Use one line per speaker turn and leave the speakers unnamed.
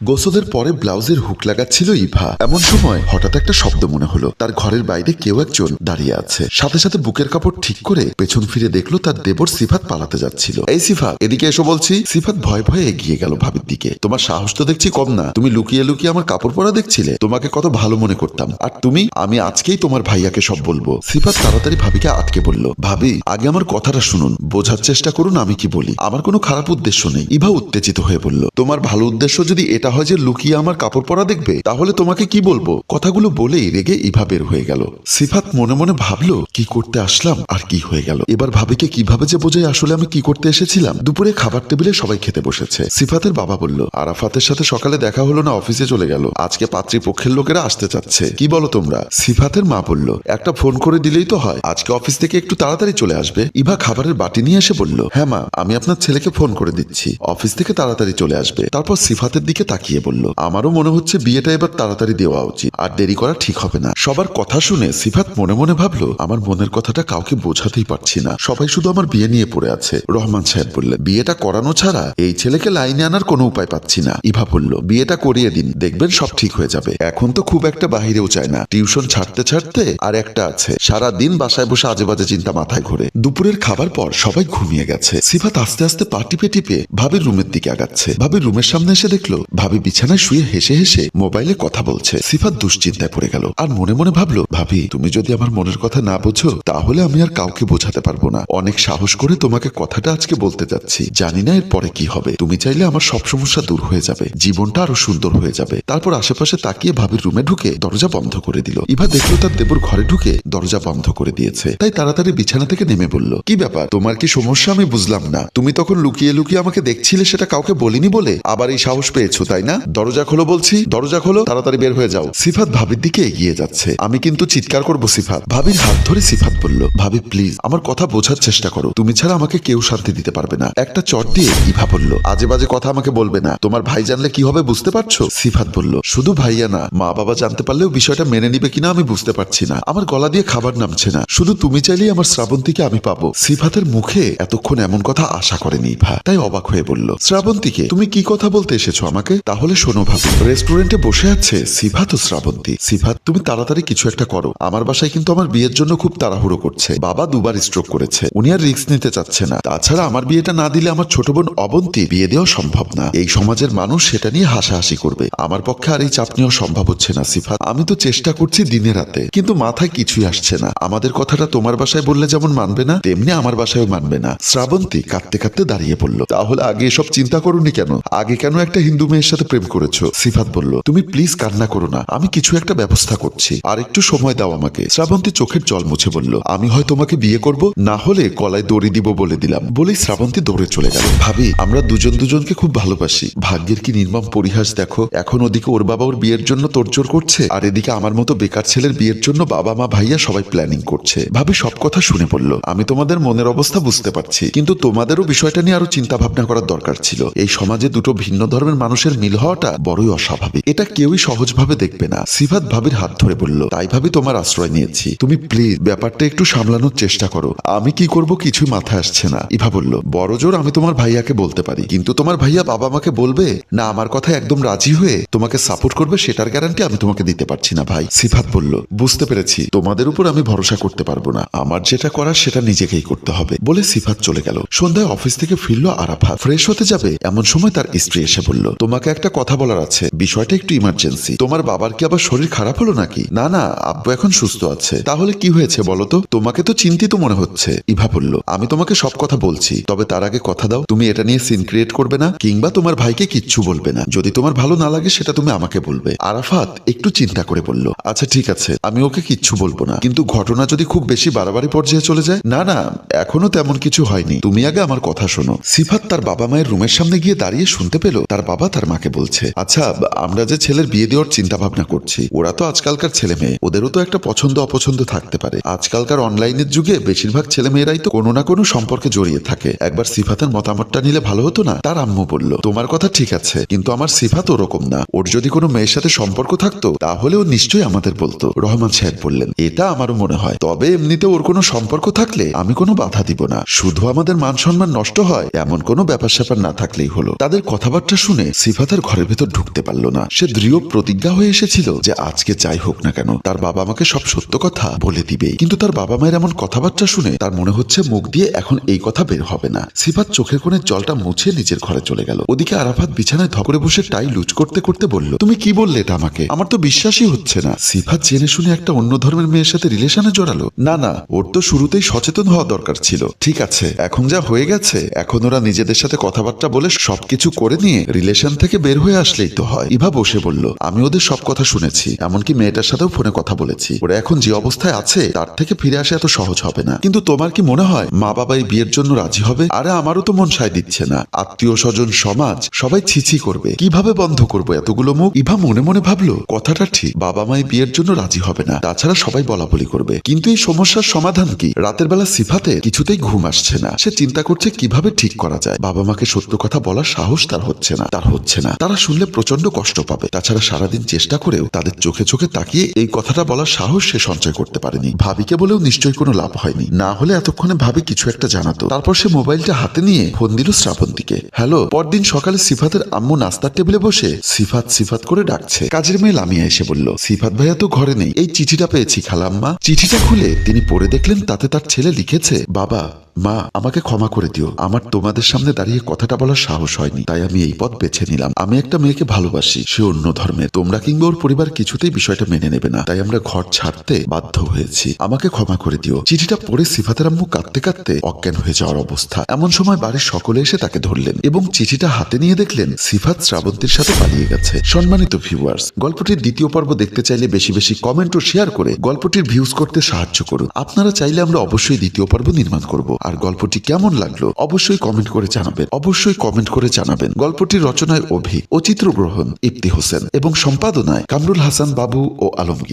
গোসলের পরে ব্লাউজের হুক লাগাচ্ছিল ইভা। এমন সময় হঠাৎ একটা শব্দ মনে হলো। তার ঘরের বাইরে কেউ একজন দাঁড়িয়ে আছে। সাথে সাথে বুকের কাপড় ঠিক করে পেছন ফিরে দেখল তার দেবর সিফাত পালাতে যাচ্ছিল। এই সিফাত, এদিকে এসো বলছি। সিফাত ভয় ভয়ে এগিয়ে গেল ভাবির দিকে। তোমার সাহস তো দেখছি কম না। তুমি লুকিয়ে লুকিয়ে আমার কাপড় পরা দেখছিলে? তোমাকে কত ভালো মনে করতাম। আর তুমি? আমি আজকেই তোমার ভাইয়াকে সব বলব। সিফাত তাড়াতাড়ি ভাবিকে আটকে বলল, ভাবি, আগে আমার কথাটা শুনুন। বোঝার চেষ্টা করুন আমি কি বলি। আমার কোনো খারাপ উদ্দেশ্য নেই। ইভা উত্তেজিত হয়ে বলল, তোমার ভালো উদ্দেশ্য যদি এটা হয় যে লুকিয়ে আমার কাপড় পরা দেখবে। তাহলে তোমাকে কি বলব? কথাগুলো বলেই রেগে ইভা বের হয়ে গেল। সিফাত মনে মনে ভাবলো, কি করতে আসলাম আর কি হয়ে গেল? এবার ভাবিকে কীভাবে যে বোঝাই আসলে আমি কি করতে এসেছিলাম। দুপুরে খাবার টেবিলে সবাই খেতে বসেছে। সিফাতের বাবা বলল, আরাফাতের সাথে সকালে দেখা হলো না, অফিসে চলে গেল। আজকে পাত্রীপক্ষের লোকেরা আসতে চাচ্ছে। কি বলো তোমরা? সিফাতের মা বলল, একটা ফোন করে দিলেই তো হয়। আজকে অফিস থেকে একটু তাড়াতাড়ি চলে আসবে। ইভা খাবারের বাটি নিয়ে এসে বলল হ্যাঁ মা, আমি আপনার ছেলেকে ফোন করে দিচ্ছি। অফিস থেকে তাড়াতাড়ি চলে আসবে। তারপর সিফাতের দিকে তাকিয়ে বলল, আমারও মনে হচ্ছে বিয়েটা এবার তাড়াতাড়ি দেওয়া উচিত, আর দেরি করা ঠিক হবে না। সবার কথা শুনে সিফাত মনে মনে ভাবলো, আমার মনের কথাটা কাউকে বোঝাতেই পারছি না। সবাই শুধু আমার বিয়ে নিয়ে পড়ে আছে। রহমান সাহেব বললেন, বিয়েটা করানো ছাড়া এই ছেলেকে লাইনে আনার কোনো উপায় পাচ্ছি না। ইভা বলল, বিয়েটা করিয়ে দিন, দেখবেন সব ঠিক হয়ে যাবে। এখন তো খুব একটা বাহিরেও চায় না, টিউশন ছাড়তে ছাড়তে আর একটা আছে। সারা দিন বাসায় বসে আজে বাজে চিন্তা মাথায় ঘুরে। দুপুরের খাবার পর সবাই ঘুমিয়ে গেছে। সিফাত আস্তে আস্তে পা টিপে টিপে ভাবির রুমের দিকে আগাচ্ছে। ভাবির রুমের সামনে এসে দেখল ভাবি বিছানায় শুয়ে হেসে হেসে মোবাইলে কথা বলছে। সিফাত দুশ্চিন্তায় পড়ে গেল। আর মনে মনে ভাবলো, ভাবি, তুমি যদি আমার মনের কথা না বোঝো, তাহলে আমি আর কাউকে বোঝাতে পারব না। অনেক সাহস করে তোমাকে কথাটা আজকে বলতে যাচ্ছি। জানি না এর পরে কি হবে। তুমি চাইলে আমার সব সমস্যা দূর হয়ে যাবে। জীবনটা আরও সুন্দর হয়ে যাবে। তারপর আশেপাশে তাকিয়ে ভাবির রুমে ঢুকে দরজা বন্ধ করে দিল। ইভা দেখল তার দেবর ঘরে ঢুকে দরজা বন্ধ করে দিয়েছে। তাই তাড়াতাড়ি বিছানা থেকে নেমে বলল, কি ব্যাপার? তোমার কি সমস্যা? আমি বুঝলাম না। তুমি তখন লুকিয়ে লুকিয়ে আমাকে দেখছিলে, সেটা কাউকে বলিনি বলে? আবার এই সাহস পেয়েছ তাই না? দরজা খোলো বলছি। দরজা খোলো, তাড়াতাড়ি বের হয়ে যাও। সিফাত ভাবির দিকে এগিয়ে যাচ্ছে। আমি কিন্তু চিৎকার করব সিফাত। ভাবির হাত ধরে সিফাত বলল, ভাবি প্লিজ আমার কথা বোঝার চেষ্টা করো। তুমি ছাড়া আমাকে কেউ শান্তি দিতে পারবে না। একটা চট দিয়ে ইভা বলল, আজে বাজে কথা আমাকে বলবে না। তোমার ভাই জানলে কি হবে বুঝতে পারছ? সিফাত বলল, শুধু ভাইয়া না মা বাবা জানতে পারলেও বিষয়টা মেনে নিবে কিনা আমি বুঝতে পারছি না। আমার গলা দিয়ে খাবার নামছে না। শুধু তুমি চাইলেই আমার শ্রাবন্তীকে আমি পাবো। সিফাতের মুখে এতক্ষণ এমন কথা আশা করেনি ইভা। তাই অবাক হয়ে বলল, শ্রাবন্তীকে, তুমি কি কথা বলতে এসেছ আমাকে? তাহলে শোনো ভাবি। রেস্টুরেন্টে বসে আছে সিফাত ও শ্রাবন্তী। সিফাত তুমি তাড়াতাড়ি কিছু একটা করো। আমার বাসায় কিন্তু আমার বিয়ের জন্য খুব তাড়াহুড়ো করছে। বাবা দুবার স্ট্রোক করেছে। উনি আর রিস্ক নিতে চাচ্ছে না। তাছাড়া আমার বিয়েটা না দিলে আমার ছোট বোন অবন্তী বিয়ে দেওয়া সম্ভব না। এই সমাজের মানুষ সেটা নিয়ে হাসাহাসি করবে। আমার পক্ষে আর এই চাপ নেওয়া সম্ভব হচ্ছে না সিফাত আমি তো চেষ্টা করছি দিনে রাতে, কিন্তু মাথায় কিছুই আসছে না। আমাদের কথাটা তোমার বাসায় বললে যেমন মানবে না, তেমনি আমার বাসায়ও মানবে না। শ্রাবন্তী কাঁদতে কাঁদতে দাঁড়িয়ে পড়ল। তাহলে আগে এসব চিন্তা করুনি কেন? আগে কেন একটা হিন্দু মেয়ের সাথে প্রেম করেছ। সিফাত বলল, তুমি প্লিজ কান্না করো না। আমি কিছু একটা ব্যবস্থা করছি। আর একটু সময় দাও আমাকে। শ্রাবন্তী চোখের জল মুছে বলল, আমি হয় তোমাকে বিয়ে করব, না হলে গলায় দড়ি দিব বলে দিলাম। বলেই শ্রাবন্তী দৌড়ে চলে গেল। ভাবি, আমরা দুজন দুজনকে খুব ভালোবাসি। ভাগ্যের কি নির্মম পরিহাস দেখো। এখন ওদিকে ওর বাবা ওর বিয়ের জন্য তোড়জোড় করছে, আর এদিকে আমার মতো বেকার ছেলের বিয়ের জন্য বাবা, মা, ভাইয়া সবাই প্ল্যানিং করছে। ভাবি সব কথা শুনে বলল, আমি তোমাদের মনের অবস্থা বুঝতে পারছি, কিন্তু তোমাদেরও বিষয়টা নিয়ে আরও চিন্তা ভাবনা করার দরকার ছিল। এই সমাজে দুটো ভিন্ন ধর্মের মানুষের মিল হওয়াটা বড়ই অস্বাভাবিক। এটা কেউই সহজভাবে দেখবে না। সিফাত ভাবির হাত ধরে বলল, তাই ভাবি তোমার আশ্রয় নিয়েছি। তুমি প্লিজ ব্যাপারটা একটু সামলানোর চেষ্টা করো। আমি কি করব কিছু মাথায় আসছে না। ইভা বলল, বড় জোর আমি তোমার ভাইয়াকে বলতে পারি। কিন্তু তোমার ভাইয়া বাবা মাকে বলবে, না, আমার কথা একদম রাজি হয়ে তোমাকে সাপোর্ট করবে, সেটার গ্যারান্টি আমি তোমাকে দিতে পারছি না ভাই। সিফাত বলল, বুঝতে পেরেছি। তোমাদের উপর আমি ভরসা করতে পারব না। আমার যেটা করার সেটা নিজেকেই করতে হবে। বলে সিফাত চলে গেল। সন্ধ্যায় অফিস থেকে ফিরলো আরাফাত। ফ্রেশ হতে যাবে এমন সময় তার স্ত্রী এসে বলল, তোমাকে একটা কথা বলার আছে। বিষয়টা একটু ইমার্জেন্সি তোমার বাবার কি আবার শরীর খারাপ হলো নাকি? না না, আব্বু এখন সুস্থ আছে। তাহলে কি হয়েছে বলো তো? তোমাকে তো চিন্তিত মনে হচ্ছে। ইভা বলল, আমি তোমাকে সব কথা বলছি, তবে তার আগে কথা দাও। তুমি এটা নিয়ে সিন ক্রিয়েট করবে না, কিংবা তোমার ভাইকে কিচ্ছু বলবে না। যদি তোমার ভালো না লাগে, সেটা তুমি আমাকে বলবে। আরাফাত একটু চিন্তা করে বলল আচ্ছা ঠিক আছে, আমি ওকে কিচ্ছু বলব না। কিন্তু ঘটনা যদি খুব বেশি বাড়াবাড়ি পর্যায়ে চলে যায়? না না, এখনও তেমন কিছু হয়নি। তুমি আগে আমার কথা শোনো। সিফাত তার বাবা মায়ের রুমের সামনে গিয়ে দাঁড়িয়ে শুনতে পেল, তার বাবা তার মাকে বলছে আচ্ছা আমরা যে ছেলের বিয়ে দেওয়ার চিন্তা ভাবনা করছি, ওরা তো আজকালকার ছেলে মেয়ে, ওদেরও তো একটা পছন্দ অপছন্দ থাকতে পারে। আজকালকার অনলাইনের যুগে বেশিরভাগ ছেলে মেয়েরাই তো কোনো না কোনো সম্পর্কে জড়িয়ে থাকে। একবার সিফাতের মতামতটা নিলে ভালো হতো না? তার আম্মু বলল, তোমার কথা ঠিক আছে, কিন্তু আমার সিফাত ওরকম না। ওর যদি কোনো মেয়ের সাথে সম্পর্ক থাকতো, তাহলে ও নিশ্চয়ই আমাদের বলতো। রহমান সাহেব বললেন, এটা আমারও মনে হয়। তবে এমনিতে ওর কোনো সম্পর্ক থাকলে আমি কোনো বাধা দিব না। শুধু আমাদের মান সম্মান নষ্ট হয়, এমন কোনো ব্যাপার স্যাপার না থাকলেই হলো। তাদের কথাবার্তা শুনে সিফাত সিফা তার ঘরের ভেতর ঢুকতে পারল না। সে দৃঢ় প্রতিজ্ঞা হয়ে এসেছিল যে আজকে যাই হোক না কেন, তার বাবা আমাকে সব সত্য কথা বলে দিবে। কিন্তু তার বাবা মায়ের এমন কথাবার্তা শুনে তার মনে হচ্ছে মুখ দিয়ে এখন এই কথা বের হবে না। সিফাত চোখের কোণে জলটা মুছে নিজের ঘরে চলে গেল। ওদিকে আরাফাত বিছানায় ধকরে বসে টাই লুজ করতে করতে বলল, তুমি কি বললে এটা আমাকে? আমার তো বিশ্বাসই হচ্ছে না। সিফাত জেনে শুনে একটা অন্য ধর্মের মেয়ের সাথে রিলেশনে জড়ালো। না না, ওর তো শুরুতেই সচেতন হওয়া দরকার ছিল। ঠিক আছে, এখন যা হয়ে গেছে, এখন ওরা নিজেদের সাথে কথাবার্তা বলে সবকিছু করে নিয়ে রিলেশন থেকে বের হয়ে আসলেই তো হয়। ইভা বসে বলল, আমি ওদের সব কথা শুনেছি, এমনকি মেয়েটার সাথেও ফোনে কথা বলেছি। ওরা এখন যে অবস্থায় আছে, তার থেকে ফিরে আসা এত সহজ হবে না। কিন্তু তোমার কি মনে হয়, মা বাবা এই বিয়ের জন্য রাজি হবে? আরে আমারও তো মন সায় দিচ্ছে না। আত্মীয় স্বজন, সমাজ, সবাই ছিছি করবে। কীভাবে বন্ধ করব এতগুলো মুখ? ইভা মনে মনে ভাবলো, কথাটা ঠিক, বাবা মা বিয়ের জন্য রাজি হবে না। তাছাড়া সবাই বলা বলি করবে। কিন্তু এই সমস্যার সমাধান কি? রাতের বেলা সিফাতে কিছুতেই ঘুম আসছে না। সে চিন্তা করছে কীভাবে ঠিক করা যায়। বাবা মাকে সত্য কথা বলার সাহস তার হচ্ছে না। তার হচ্ছে না। তারা শুনলে প্রচণ্ড কষ্ট পাবে। তাছাড়া সারাদিন চেষ্টা করেও তাদের চোখে চোখে তাকিয়ে এই কথাটা বলার সাহস সে সঞ্চয় করতে পারেনি। ভাবিকে বলেও নিশ্চয়ই কোনো লাভ হয়নি। না হলে এতক্ষণে ভাবি কিছু একটা জানাতো। তারপর সে মোবাইলটা হাতে নিয়ে ফোন দিল শ্রাবন্তীকে। হ্যালো, পরদিন সকালে সিফাতের আম্মু নাস্তার টেবিলে বসে সিফাত সিফাত করে ডাকছে। কাজের মেয়ে লামিয়া এসে বলল, সিফাত ভাইয়া তো ঘরে নেই। এই চিঠিটা পেয়েছি খালাম্মা। চিঠিটা খুলে তিনি পড়ে দেখলেন তাতে তার ছেলে লিখেছে, বাবা, মা, আমাকে ক্ষমা করে দিও। আমার তোমাদের সামনে দাঁড়িয়ে কথাটা বলার সাহস হয়নি। তাই আমি এই পথ বেছে নিলাম। আমি একটা মেয়েকে ভালোবাসি, সে অন্য ধর্মের। তোমরা কিংবা ওর পরিবার কিছুতেই বিষয়টা মেনে নেবে না। তাই আমরা ঘর ছাড়তে বাধ্য হয়েছি। আমাকে ক্ষমা করে দিও। চিঠিটা পড়ে সিফাতের আম্মু কাঁদতে কাঁদতে অজ্ঞান হয়ে যাওয়ার অবস্থা। এমন সময় বাড়ির সকলে এসে তাকে ধরলেন এবং চিঠিটা হাতে নিয়ে দেখলেন সিফাত শ্রাবন্তীর সাথে পালিয়ে গেছে। সম্মানিত ভিউয়ার্স, গল্পটির দ্বিতীয় পর্ব দেখতে চাইলে বেশি বেশি কমেন্ট ও শেয়ার করে গল্পটির ভিউজ করতে সাহায্য করুন। আপনারা চাইলে আমরা অবশ্যই দ্বিতীয় পর্ব নির্মাণ করব। আর গল্পটি কেমন লাগল অবশ্যই কমেন্ট করে জানাবেন। অবশ্যই কমেন্ট করে জানাবেন। গল্পটির রচনায় অভি ও চিত্রগ্রহণ ইফতি হোসেন এবং সম্পাদনায় কামরুল হাসান বাবু ও আলমগীর।